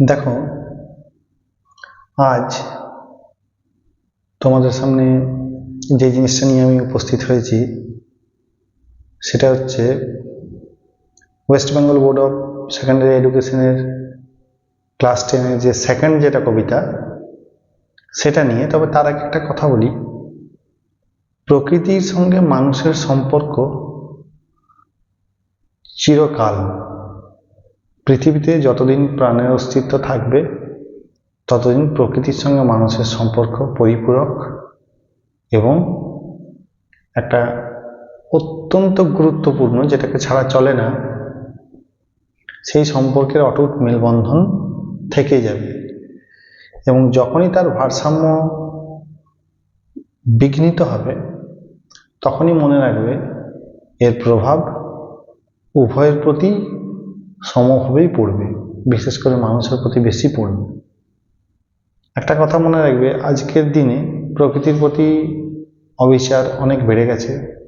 দেখো, আজ তোমাদের সামনে যে জিনিসটা নিয়ে আমি উপস্থিত হয়েছি, সেটা হচ্ছে West Bengal board of secondary এডুকেশনের ক্লাস টেনের যে সেকেন্ড যেটা কবিতা, সেটা নিয়ে, তবে তার আগে একটা কথা বলি। প্রকৃতির সঙ্গে মানুষের সম্পর্ক চিরকাল পৃথিবীতে যতদিন প্রাণের অস্তিত্ব থাকবে, ততদিন প্রকৃতির সঙ্গে মানুষের সম্পর্ক পরিপূরক এবং একটা অত্যন্ত গুরুত্বপূর্ণ, যেটাকে ছাড়া চলে না, সেই সম্পর্কের অটুট মেলবন্ধন থেকে যাবে। এবং যখনই তার ভারসাম্য বিঘ্নিত হবে, তখনই মনে রাখবে, এর প্রভাব উভয়ের প্রতি সমভাবেই পড়বে, বিশেষ করে মানুষের প্রতি বেশি পড়বে। একটা কথা মনে রাখবে, আজকের দিনে প্রকৃতির প্রতি অবিচার অনেক বেড়ে গেছে।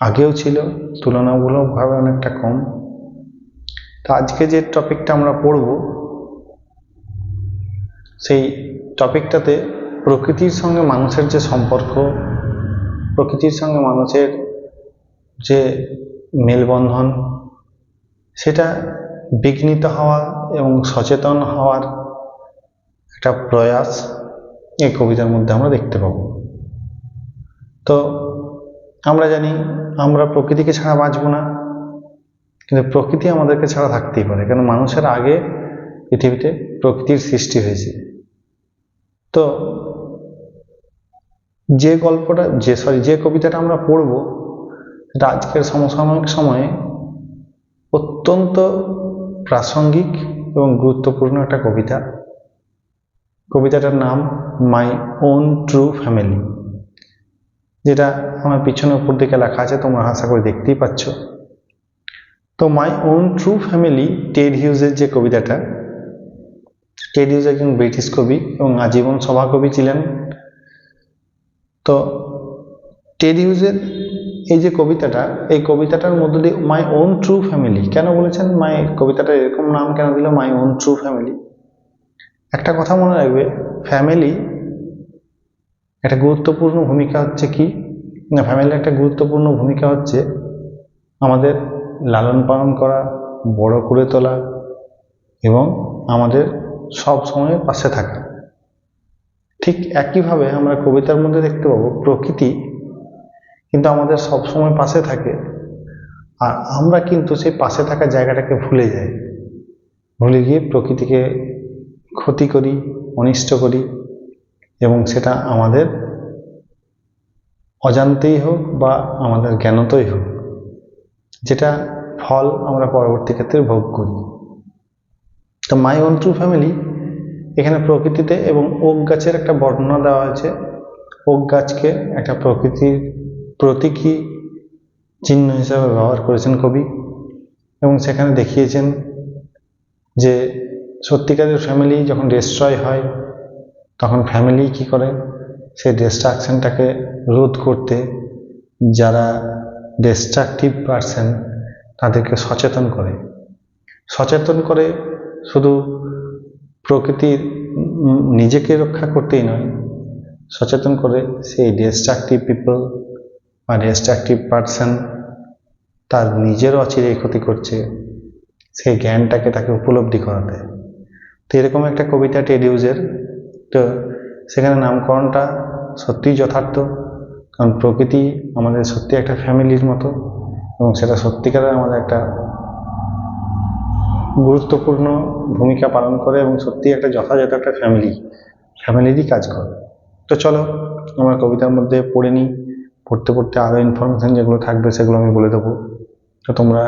আগেও ছিল, তুলনামূলকভাবে অনেকটা কম। তো আজকে যে টপিকটা আমরা পড়ব, সেই টপিকটাতে প্রকৃতির সঙ্গে মানুষের যে সম্পর্ক, প্রকৃতির সঙ্গে মানুষের যে মেলবন্ধন সেটা বিঘ্নিত হওয়া এবং সচেতন হওয়ার একটা প্রয়াস এই কবিতার মধ্যে আমরা দেখতে পাব। তো আমরা জানি আমরা প্রকৃতিকে ছাড়া বাঁচব না, কিন্তু প্রকৃতি আমাদেরকে ছাড়া থাকতেই পারে কারণ মানুষের আগে পৃথিবীতে প্রকৃতির সৃষ্টি হয়েছে। তো যে গল্পটা, যে সরি যে কবিতাটা আমরা পড়ব, সেটা আজকের সমসাময়িক সময়ে অত্যন্ত প্রাসঙ্গিক এবং গুরুত্বপূর্ণ একটা কবিতা। কবিতাটার নাম মাই ওন ট্রু ফ্যামিলি যেটা আমার পিছনে উপর দিকে লেখা আছে, তোমরা আশা করে দেখতেই পাচ্ছ। তো my own true family Ted হিউজের যে কবিতাটা, টেড হিউজ একজন ব্রিটিশ কবি এবং আজীবন সভাকবি ছিলেন। তো টেড হিউজের এই যে কবিতাটা, এই কবিতাটার মধ্য দিয়ে মাই ওন ট্রু ফ্যামিলি কেন বলেছেন মাই কবিতাটা এরকম নাম কেন দিল মাই ওন ট্রু ফ্যামিলি একটা কথা মনে রাখবে ফ্যামিলি একটা গুরুত্বপূর্ণ ভূমিকা হচ্ছে কি? না ফ্যামিলির একটা গুরুত্বপূর্ণ ভূমিকা হচ্ছে আমাদের লালন পালন করা, বড় করে তোলা এবং আমাদের সব সময় পাশে থাকা। ঠিক একইভাবে আমরা কবিতার মধ্যে দেখতে পাবো, প্রকৃতি কিন্তু আমাদের সব সময় পাশে থাকে। আর আমরা কিন্তু সেই পাশে থাকা জায়গাটাকে ভুলে যাই। ভুলে গিয়ে প্রকৃতিকে ক্ষতি করি, অনিষ্ট করি এবং সেটা আমাদের অজান্তেই হোক বা আমাদের জ্ঞানতই হোক, যেটা ফল আমরা পরবর্তী ক্ষেত্রে ভোগ করি। তো মাই ওন ট্রু ফ্যামিলি এখানে প্রকৃতিতে এবং ওক গাছের একটা বর্ণনা দেওয়া হয়েছে। ওক গাছকে একটা প্রকৃতির প্রতীকী চিহ্ন হিসাবে ব্যবহার করেছেন কবি এবং সেখানে দেখিয়েছেন যে সত্যিকারের ফ্যামিলি যখন ডিস্ট্রয় হয়, তখন ফ্যামিলি কি করে? সেই ডিস্ট্রাকশনটাকে রোধ করতে যারা ডিস্ট্রাকটিভ পারসন তাদেরকে সচেতন করে। সচেতন করে শুধু প্রকৃতির নিজেকে রক্ষা করতেই নয়, সচেতন করে সেই ডিস্ট্রাকটিভ পিপল বা ডিস্ট্রাকটিভ পারসন তার নিজেরও অচিরেই ক্ষতি করছে। সেই জ্ঞানটাকে তাকে উপলব্ধি করাতে। তো এরকম একটা কবিতা টেডিউজের তো সেখানে নামকরণটা সত্যিই যথার্থ। কারণ প্রকৃতি আমাদের সত্যি একটা ফ্যামিলির মতো এবং সেটা সত্যিকারের আমাদের একটা গুরুত্বপূর্ণ ভূমিকা পালন করে এবং সত্যি একটা যথাযথ একটা ফ্যামিলি। ফ্যামিলিরই কাজ করে। তো চলো, আমরা কবিতার মধ্যে পড়ে নিই। পড়তে পড়তে আরও ইনফরমেশান যেগুলো থাকবে সেগুলো আমি বলে দেবো। তো তোমরা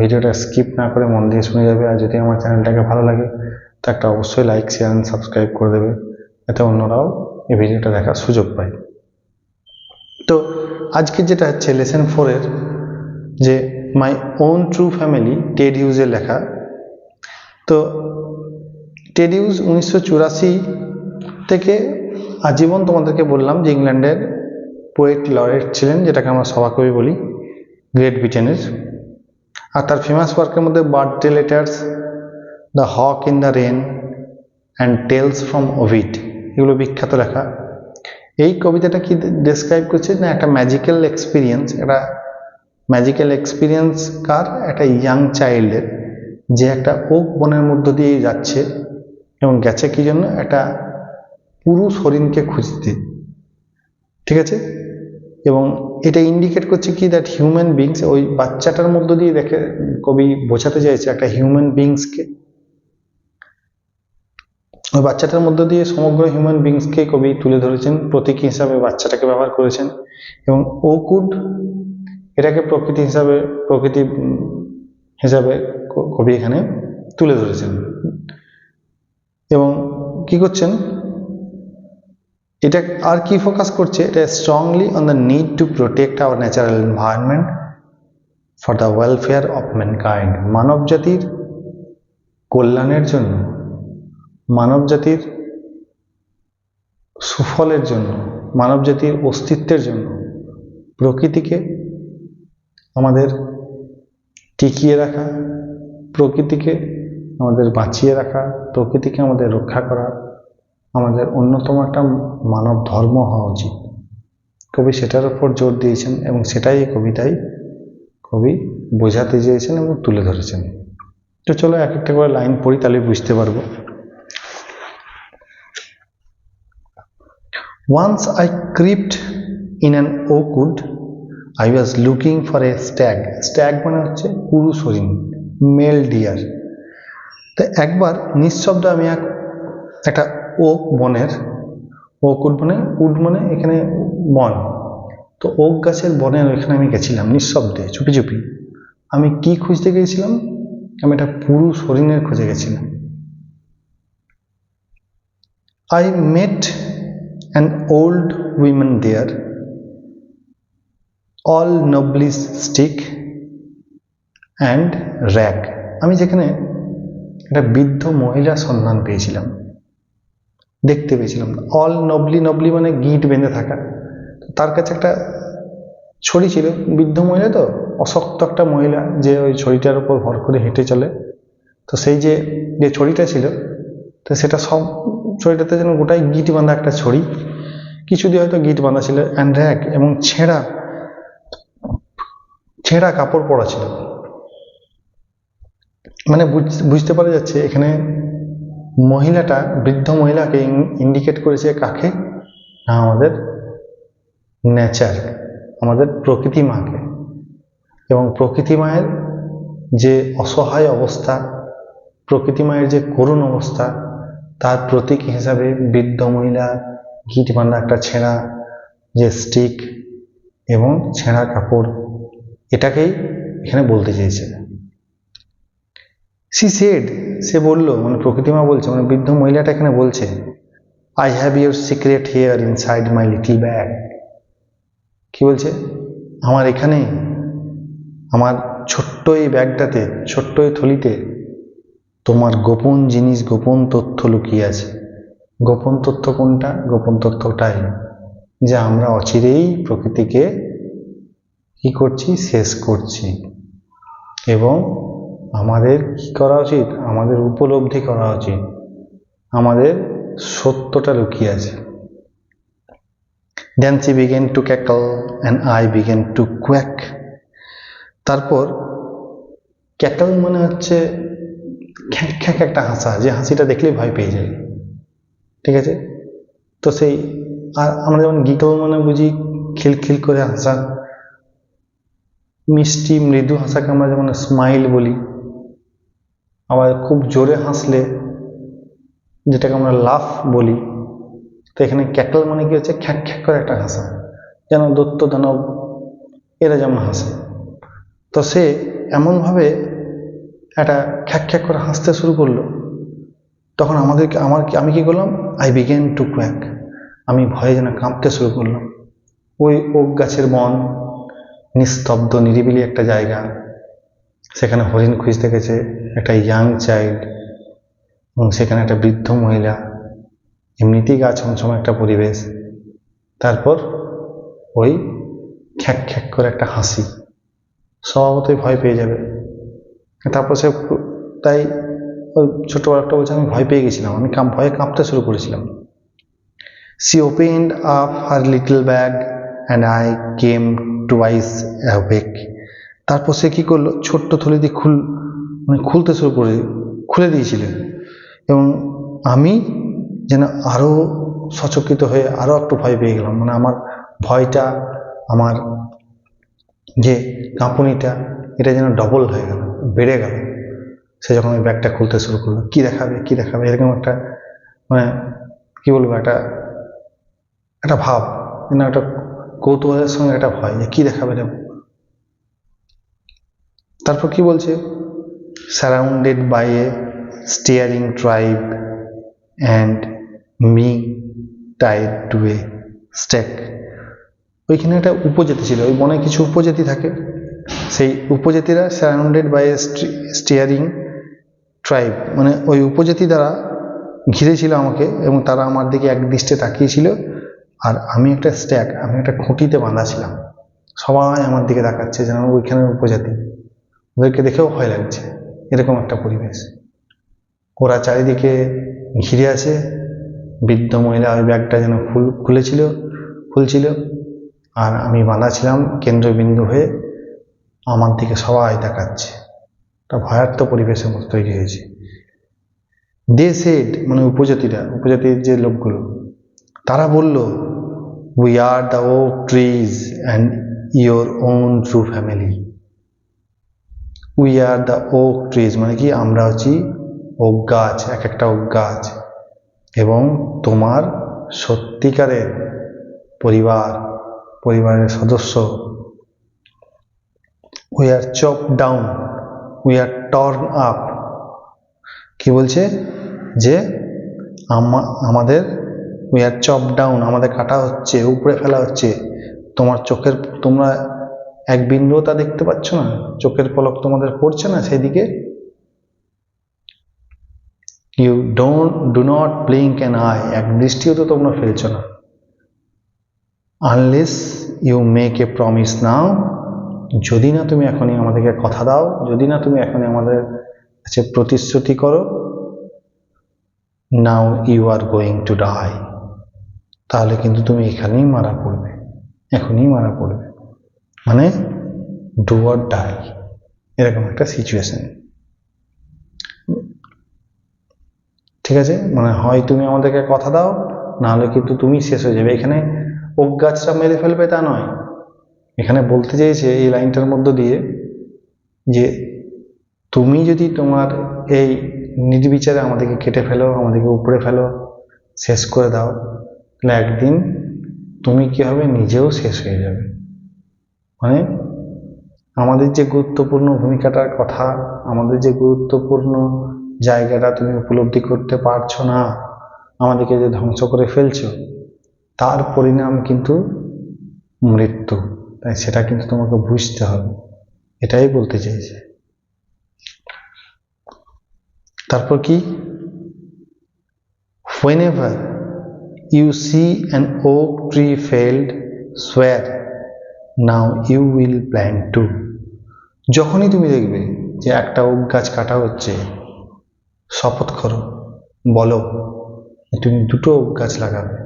ভিডিওটা স্কিপ না করে মন দিয়ে শুনে যাবে আর যদি আমার চ্যানেলটাকে ভালো লাগে, তো একটা অবশ্যই লাইক শেয়ার অ্যান্ড সাবস্ক্রাইব করে দেবে। যাতে অন্যরাও এই ভিডিওটা দেখার সুযোগ পায়। তো আজকে যেটা হচ্ছে লেসন ফোরের যে my own true family Ted হিউজের লেখা। তো টেড হিউজ উনিশশো থেকে আজীবন তোমাদেরকে বললাম যে ইংল্যান্ডের পোয়েট লরেট ছিলেন, যেটাকে আমরা সভাকবি বলি গ্রেট ব্রিটেনের আর তার ফেমাস ওয়ার্কের মধ্যে birthday letters the hawk in the rain and tales from Ovid এগুলো বিখ্যাত লেখা। এই কবিতাটা কি ডেসক্রাইব করছে? না, একটা ম্যাজিক্যাল এক্সপিরিয়েন্স একটা ম্যাজিক্যাল এক্সপিরিয়েন্স কার? একটা ইয়াং চাইল্ডের যে একটা ওক বনের মধ্য দিয়ে যাচ্ছে এবং গেছে কি জন্য? একটা পুরুষ হরিণকে খুঁজতে। ঠিক আছে? এবং এটা ইন্ডিকেট করছে কি দ্যাট হিউম্যান বিংস ওই বাচ্চাটার মধ্য দিয়ে দেখে কবি বোঝাতে চাইছে একটা হিউম্যান বিংসকে ওই বাচ্চাটার মধ্য দিয়ে সমগ্র হিউম্যান বিংসকে কবি তুলে ধরেছেন, প্রতীক হিসাবে বাচ্চাটাকে ব্যবহার করেছেন এবং ওকুড এটাকে প্রকৃতি হিসাবে প্রকৃতি হিসাবে কবি এখানে তুলে ধরেছেন। এবং কি করছেন? এটা আর কি ফোকাস করছে? এটা strongly on the need to protect our natural environment for the welfare of mankind মানব জাতির কল্যাণের জন্য, মানব জাতির সুফলের জন্য, মানব জাতির অস্তিত্বের জন্য প্রকৃতিকে আমাদের টিকিয়ে রাখা, প্রকৃতিকে আমাদের বাঁচিয়ে রাখা, প্রকৃতিকে আমাদের রক্ষা করা আমাদের অন্যতম একটা মানব ধর্ম হওয়া উচিত কবি সেটার উপর জোর দিয়েছেন এবং সেটাই এই কবিতায় কবি বোঝাতে চেয়েছেন এবং তুলে ধরেছেন তো চলো এক একটা করে লাইন পড়ি, তাহলে বুঝতে পারব Once I crept in an oak wood. I was looking for a stag. Stag মানে হচ্ছে পুরুষ হরিণ মেল ডিয়ার তো একবার নিঃশব্দে আমি এক একটা ওক বনের ওক উড মানে উড মানে এখানে বন। তো ওক গাছের বনের ওইখানে আমি গেছিলাম নিঃশব্দে, চুপি চুপি। আমি কি খুঁজতে গিয়েছিলাম? আমি একটা পুরুষ হরিণের খুঁজে গেছিলাম। I met an old women there all nobly stick and rag. আমি যেখানে একটা বৃদ্ধ মহিলা সন্ধান পেয়েছিলাম। দেখতে পেয়েছিলাম। অল নবলি নবলি মানে গিট বেঁধে থাকা। তার কাছে একটা ছড়ি ছিল, বৃদ্ধ মহিলা তো, অশক্ত একটা মহিলা যে ওই ছড়িটার উপর ভর করে হেঁটে চলে। তো সেই যে যে ছড়িটা ছিল, তো সেটা সব ছড়িটাতে যেন গোটাই গিট বাঁধা একটা ছড়ি। কিছু দিয়ে হয়তো গিট বাঁধা ছিল অ্যান্ড র্যাক এবং ছেঁড়া ছেঁড়া কাপড় পরা ছিল। মানে বুঝ- বুঝতে পারা যাচ্ছে, এখানে মহিলাটা, বৃদ্ধ মহিলাকে ইন্ডিকেট করেছে কাকে? না, আমাদের নেচার আমাদের প্রকৃতি মাকে। এবং প্রকৃতি মায়ের যে অসহায় অবস্থা, প্রকৃতি মায়ের যে করুণ অবস্থা, তার প্রতীক হিসাবে বৃদ্ধ মহিলা, গিট বাঁধা একটা ছেঁড়া, যে স্টিক এবং ছেঁড়া কাপড়, এটাকেই এখানে বলতে চেয়েছে। সি সেড সে বলল মানে প্রকৃতিমা বলছে মানে বৃদ্ধ মহিলাটা এখানে বলছে I have your secret here inside my little bag কি বলছে? আমার এখানে, আমার ছোট্ট এই ব্যাগটাতে, ছোট্ট এই থলিতে তোমার গোপন জিনিস, গোপন তথ্য লুকিয়ে আছে। গোপন তথ্য কোনটা? গোপন তথ্যটাই, যে আমরা অচিরেই প্রকৃতিকে কি করছি? শেষ করছি। এবং আমাদের কি করা উচিত? আমাদের উপলব্ধি করা উচিত। আমাদের সত্যটা লুকিয়ে আছে। Then she began to cackle and I began to quack তারপর ক্যাকল মানে হচ্ছে খ্যাঁক খ্যাঁক একটা হাসা। যে হাসিটা দেখলেই ভয় পেয়ে যায়। ঠিক আছে? তো সেই আর আমরা যেমন গিগল মানে বুঝি খিলখিল করে হাসা। মিষ্টি, মৃদু হাসাকে আমরা যেমন স্মাইল বলি। আবার খুব জোরে হাসলে, যেটাকে আমরা লাফ বলি, তো এখানে ক্যাকল মানে কি হচ্ছে? খ্যাক খ্যাক করে একটা হাসা। যেন দত্ত দানব, এরা যেমন হাসে। তো সে এমনভাবে একটা খ্যাক খ্যাক করে হাসতে শুরু করল। তখন আমাদেরকে, আমার আমি কি করলাম? আই বিগেন টু ক্র্যাক আমি ভয়ে যেন কাঁপতে শুরু করলাম। ওই ওক গাছের বন, নিস্তব্ধ, নিরিবিলি একটা জায়গা। সেখানে হরিণ খুঁজতে গেছে একটা ইয়াং চাইল্ড এবং সেখানে একটা বৃদ্ধ মহিলা। এমনিতেই গা ছমছম একটা পরিবেশ। তারপর ওই খ্যাক খ্যাক করে একটা হাসি। স্বভাবতই ভয় পেয়ে যাবে। তারপর সে তাই ওই ছোট্ট একটা বলছে, আমি ভয় পেয়ে গেছিলাম। আমি কাম ভয়ে কাঁপতে শুরু করেছিলাম। She opened up her little bag and I came twice awake তারপর সে কী করল? ছোট্ট থলি দিয়ে খুল মানে খুলতে শুরু করে, খুলে দিয়েছিলেন। এবং আমি যেন আরও সচকিত হয়ে আরও একটু ভয় পেয়ে গেলাম। মানে আমার ভয়টা, আমার যে কাঁপুনিটা, এটা যেন ডবল হয়ে গেল, বেড়ে গেল। সে যখন ওই ব্যাগটা খুলতে শুরু করল, কী দেখাবে কী দেখাবে? এরকম একটা মানে কী বলব, একটা একটা ভাব যেন একটা কৌতূহলের সঙ্গে একটা ভয় যে কী দেখাবে তারপর কি বলছে? Surrounded by a staring tribe and me tied to a stack ওইখানে একটা উপজাতি ছিল, ওই বনে কিছু উপজাতি থাকে। সেই উপজাতিরা surrounded by a staring tribe মানে ওই উপজাতি দ্বারা ঘিরে ছিল আমাকে এবং তারা আমার দিকে এক দৃষ্টে তাকিয়েছিল। আর আমি একটা স্ট্যাক আমি একটা খুঁটিতে বাঁধা ছিলাম। সবাই আমার দিকে তাকাচ্ছে যেন ওইখানের উপজাতি। ওদেরকে দেখেও ভয় লাগছে। এরকম একটা পরিবেশ। ওরা চারিদিকে ঘিরে আছে। বৃদ্ধ মহিলা ওই ব্যাগটা যেন ফুল খুলেছিল, খুলছিল। আর আমি বাঁধা ছিলাম কেন্দ্রবিন্দু হয়ে। আমার দিকে সবাই দেখাচ্ছে একটা ভয়ার্থ পরিবেশের মতো তৈরি হয়েছে। দে সেড মানে উপজাতিরা, উপজাতির যে লোকগুলো, তারা বলল we are the oak trees and your own true family we are the oak trees মানে কি? আমরা হচ্ছি ওক গাছ, এক একটা ওক গাছ। এবং তোমার সত্যিকারের পরিবার, পরিবারের সদস্য। We are chop down we are torn up কি বলছে? যে আমাদের উই আর চপ ডাউন আমাদের কাটা হচ্ছে উপরে ফেলা হচ্ছে। তোমার চোখের, তোমরা এক বিন্দুও তা দেখতে পাচ্ছ না? চোখের পলক তোমাদের পড়ছে না সেদিকে you don't do not blink an eye এক দৃষ্টিও তো তোমরা ফেলছো না। Unless you make a promise now যদি না তুমি এখনই আমাদেরকে কথা দাও, যদি না তুমি এখনই আমাদের কাছে প্রতিশ্রুতি করো now you are going to die তাহলে কিন্তু তুমি এখানেই মারা পড়বে। এখনই মারা পড়বে। মানে ডু আর ডাই এরকম একটা সিচুয়েশন ঠিক আছে? মানে হয় তুমি আমাদেরকে কথা দাও, নাহলে কিন্তু তুমি শেষ হয়ে যাবে। এখানে ওক গাছটা মেরে ফেলবে তা নয়। এখানে বলতে চেয়েছে এই লাইনটার মধ্য দিয়ে যে তুমি যদি তোমার এই নির্বিচারে আমাদেরকে কেটে ফেলো, আমাদেরকে উপরে ফেলো, শেষ করে দাও, তাহলে একদিন তুমি কি হবে? নিজেও শেষ হয়ে যাবে। মানে আমাদের যে গুরুত্বপূর্ণ ভূমিকাটার কথা, আমাদের যে গুরুত্বপূর্ণ জায়গাটা তুমি উপলব্ধি করতে পারছ না, আমাদেরকে যে ধ্বংস করে ফেলছো, তার পরিণাম কিন্তু মৃত্যু। তাই সেটা কিন্তু তোমাকে বুঝতে হবে। এটাই বলতে চাইছে। তারপর কি? Whenever you see an oak tree felled swear now you will plan to যখনই তুমি দেখবে যে একটা ওক গাছ কাটা হচ্ছে, শপথ করো, বলো তুমি দুটো ওক গাছ লাগাবে।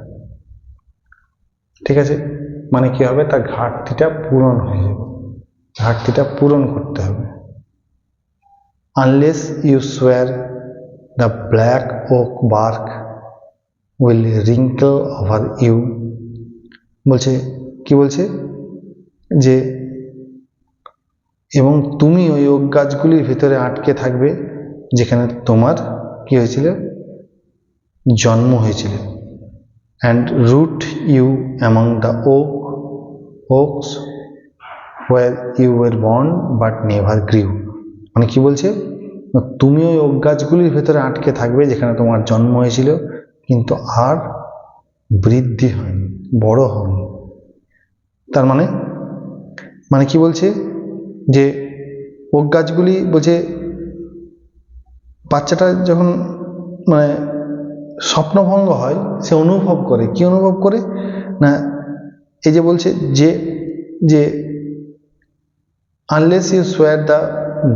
ঠিক আছে? মানে কি হবে? তার ঘাটতিটা পূরণ হয়ে যাবে। ঘাটতিটা পূরণ করতে হবে। Unless you swear the black oak bark will wrinkle over you বলছে, কি বলছে? যে, এবং তুমি ওই গাছগুলির ভিতরে আটকে থাকবে, যেখানে তোমার কি হয়েছিল? জন্ম হয়েছিল। And root you among the oak oaks were you were born but never grew মানে কি বলছে? তুমি ওই ওক গাছগুলির ভেতরে আটকে থাকবে, যেখানে তোমার জন্ম হয়েছিল, কিন্তু আর বৃদ্ধি হয়নি, বড় হয়নি। তার মানে মানে কি বলছে? যে ওক গাছগুলি বলছে বাচ্চাটা যখন মানে স্বপ্নভঙ্গ হয়, সে অনুভব করে। কি অনুভব করে? না, এই যে বলছে যে যে unless you swear the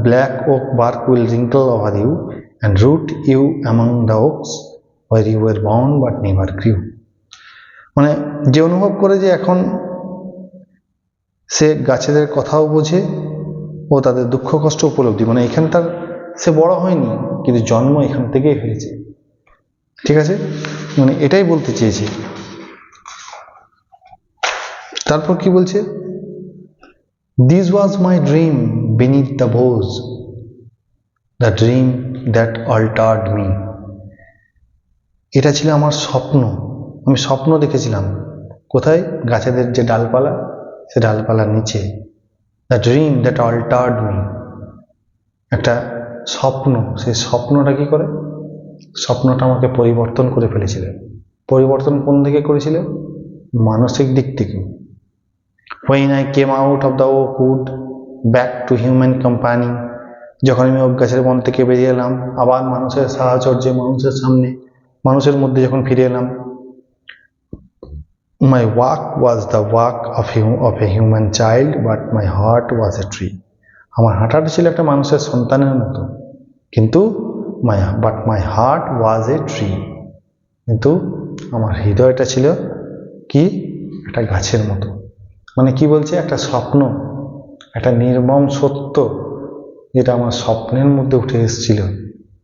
black oak bark will wrinkle over you and root you among the oaks were you were bound but never grew মানে যে অনুভব করে যে এখন সে গাছেদের কথাও বোঝে ও তাদের দুঃখ, কষ্ট, উপলব্ধি। মানে এখান তার সে বড় হয়নি, কিন্তু জন্ম এখান থেকেই হয়েছে। ঠিক আছে? মানে এটাই বলতে চেয়েছে। তারপর কি বলছে? This was my dream beneath the boughs the dream that altered me এটা ছিল আমার স্বপ্ন। আমি স্বপ্ন দেখেছিলাম। কোথায়? গাছেদের যে ডালপালা। সে ডালপালার নিচে। The dream that altered me একটা স্বপ্ন। সেই স্বপ্নটা কি করে? স্বপ্নটা আমাকে পরিবর্তন করে ফেলেছিল। পরিবর্তন কোন দিকে করেছিল? মানসিক দিক থেকে। When I came out of the oh oakwood back to human company যখন আমি ওক গাছের বন থেকে বেরিয়ে এলাম, আবার মানুষের সাহচর্যে মানুষের সামনে, মানুষের মধ্যে যখন ফিরে এলাম my walk was the walk of of a human child but my heart was a tree আমার হাঁটাটা ছিল একটা মানুষের সন্তানের মতো। কিন্তু my but my heart was a tree কিন্তু আমার হৃদয়টা ছিল কি? একটা গাছের মতো। মানে কি বলছে? একটা স্বপ্ন। একটা নির্মম সত্য যেটা আমার স্বপ্নের মধ্যে উঠে এসেছিল।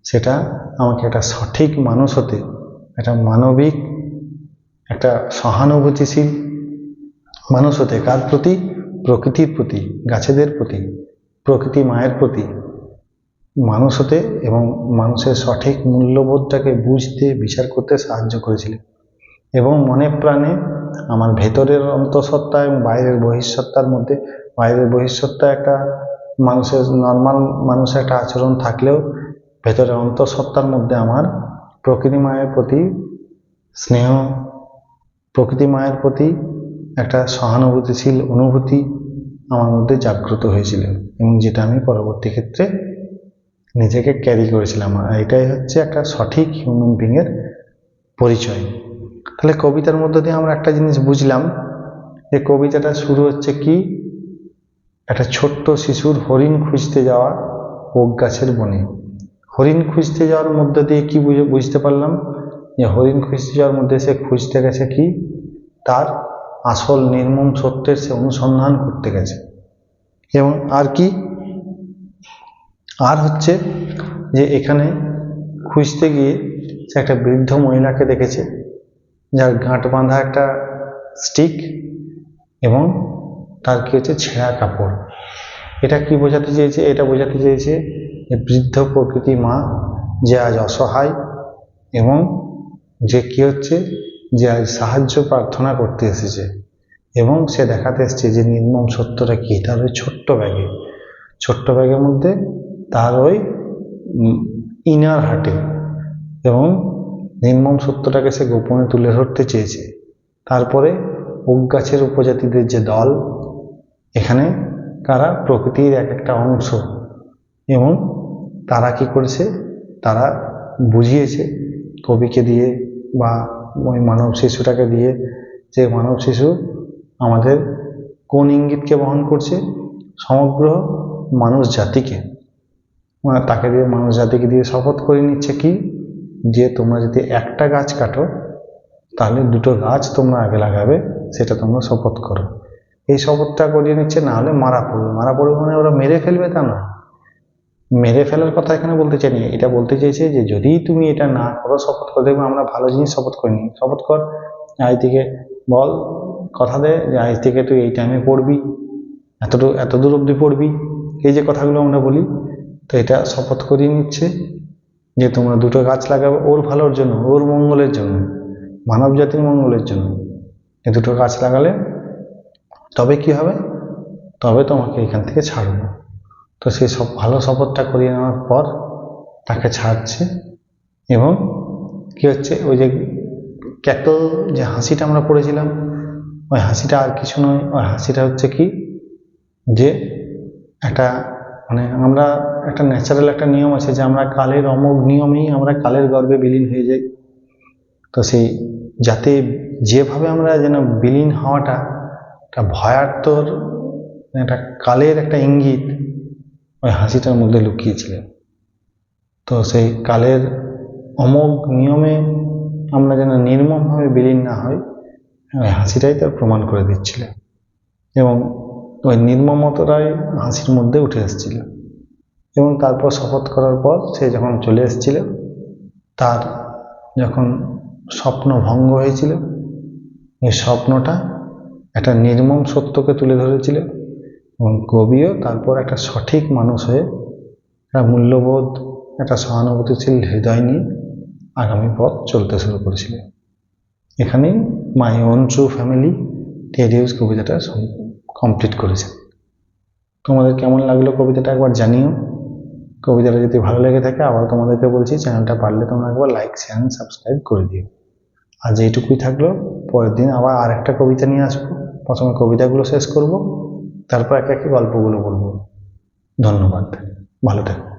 সেটা আমাকে একটা সঠিক মানুষ হতে, একটা মানবিক একটা সহানুভূতিশীল মানুষ হতে কার প্রতি? প্রকৃতির প্রতি, গাছেদের প্রতি, প্রকৃতি মায়ের প্রতি। মানুষ হতে এবং মানুষের সঠিক মূল্যবোধটাকে বুঝতে, বিচার করতে সাহায্য করেছিল এবং মনে প্রাণে আমার ভেতরের অন্তঃসত্ত্বা এবং বাইরের বহিঃসত্ত্বার মধ্যে, বাইরের বহিঃসত্ত্বা একটা মানুষের নর্মাল মানুষের একটা আচরণ থাকলেও ভেতরের অন্তঃসত্ত্বার মধ্যে আমার প্রকৃতি মায়ের প্রতি স্নেহ প্রকৃতি মায়ের প্রতি একটা সহানুভূতিশীল অনুভূতি আমার মধ্যে জাগ্রত হয়েছিল এবং যেটা আমি পরবর্তী ক্ষেত্রে নিজেকে ক্যারি করেছিলাম। আর এটাই হচ্ছে একটা সঠিক হিউম্যান বিংয়ের পরিচয়। তাহলে কবিতার মধ্য দিয়ে আমরা একটা জিনিস বুঝলাম যে কবিতাটা শুরু হচ্ছে কি? একটা ছোট্ট শিশুর হরিণ খুঁজতে যাওয়া ওক গাছের বনে। হরিণ খুঁজতে যাওয়ার মধ্য দিয়ে কি বুঝে বুঝতে পারলাম? যে হরিণ খুঁজতে যাওয়ার মধ্যে সে খুঁজতে গেছে কি? তার আসল নির্মম সত্যের সে অনুসন্ধান করতে গেছে। এবং আর কি? আর হচ্ছে যে এখানে খুঁজতে গিয়ে সে একটা বৃদ্ধ মহিলাকে দেখেছে, যার গাঁট বাঁধা একটা স্টিক এবং তার কি হচ্ছে? ছেঁড়া কাপড়। এটা কি বোঝাতে চেয়েছে? এটা বোঝাতে চেয়েছে যে বৃদ্ধ প্রকৃতি মা যে আজ অসহায় এবং যে কি হচ্ছে? যে আজ সাহায্য প্রার্থনা করতে এসেছে। এবং সে দেখাতে এসছে যে নির্মম সত্যটা কি? তার ওই ছোট্ট ব্যাগে। ছোট্ট ব্যাগের মধ্যে তার ওই ইনার হাটে এবং নির্মম সত্যটাকে সে গোপনে তুলে ধরতে চেয়েছে। তারপরে ওক গাছের উপজাতিদের যে দল, এখানে তারা প্রকৃতির এক একটা অংশ। এবং তারা কি করেছে? তারা বুঝিয়েছে কবিকে দিয়ে বা ওই মানব শিশুটাকে দিয়ে যে মানব শিশু আমাদের কোন ইঙ্গিতকে বহন করছে? সমগ্র মানুষ জাতিকে। মানে তাকে দিয়ে মানুষ জাতিকে দিয়ে শপথ করে নিচ্ছে কি? যে তোমরা যদি একটা গাছ কাটো, তাহলে দুটো গাছ তোমরা আগে লাগাবে, সেটা তোমরা শপথ করো। এই শপথটা করিয়ে নিচ্ছে, না হলে মারা পড়বে। মারা পড়বে মানে ওরা মেরে ফেলবে তা নয় মেরে ফেলার কথা এখানে বলতে চাইনি। এটা বলতে চাইছে যে, যদি তুমি এটা না করো, শপথ করে দেখবে আমরা ভালো জিনিস শপথ করিনি। শপথ কর, আজ থেকে বল, কথা দে যে, আজ থেকে তুই এই টাইমে পড়বি এতটুকু এত দূর অবধি পড়বি। এই যে কথাগুলো আমরা বলি, তো এটা শপথ করিয়ে নিচ্ছে যে, তোমরা দুটো গাছ লাগাবে ওর ভালোর জন্য, ওর মঙ্গলের জন্য, মানব জাতির মঙ্গলের জন্য। এই দুটো গাছ লাগালে তবে কি হবে? তবে তোমাকে এখান থেকে ছাড়বো। তো সেই সব ভালো শপথটা করিয়ে নেওয়ার পর তাকে ছাড়ছে এবং কি হচ্ছে, ওই যে ক্যাটল যে হাসিটা আমরা পড়েছিলাম, ওই হাসিটা আর কিছু নয়, ওই হাসিটা হচ্ছে কি যে একটা মানে আমরা একটা ন্যাচারাল একটা নিয়ম আছে যে আমরা কালের অমোঘ নিয়মেই আমরা কালের গর্ভে বিলীন হয়ে যাই। তো সেই যাতে যেভাবে আমরা যেন বিলীন হওয়াটা, একটা ভয়ার্থর, একটা কালের একটা ইঙ্গিত ওই হাসিটার মধ্যে লুকিয়েছিলেন। তো সেই কালের অমোঘ নিয়মে আমরা যেন নির্মমভাবে বিলীন না হই ওই হাসিটাই তার প্রমাণ করে দিচ্ছিল এবং ওই নির্মমতাটাই হাসির মধ্যে উঠে এসেছিল এবং তারপর শপথ করার পর সে যখন চলে এসেছিল, তার যখন স্বপ্ন ভঙ্গ হয়েছিল, এই স্বপ্নটা একটা নির্মম সত্যকে তুলে ধরেছিল। এবং কবিও তারপর একটা সঠিক মানুষ হয়ে একটা মূল্যবোধ, একটা সহানুভূতিশীল হৃদয় নিয়ে আগামী পথ চলতে শুরু করেছিল। এখানেই মাই ট্রু ফ্যামিলি টেরিউস কবিতাটা কমপ্লিট করেছে। তোমাদের কেমন লাগল কবিতাটা একবার জানিও। কবিতাটা যদি ভালো লেগে থাকে, আবার তোমাদেরকে বলছি, চ্যানেলটা পারলে তোমরা একবার লাইক শেয়ার সাবস্ক্রাইব করে দিও। আজ এইটুকুই থাকল, পরের দিন আবার আরেকটা কবিতা নিয়ে আসব। প্রথমে কবিতাগুলো শেষ করব তারপর একে একে গল্পগুলো বলব। ধন্যবাদ। ভালো থেকো।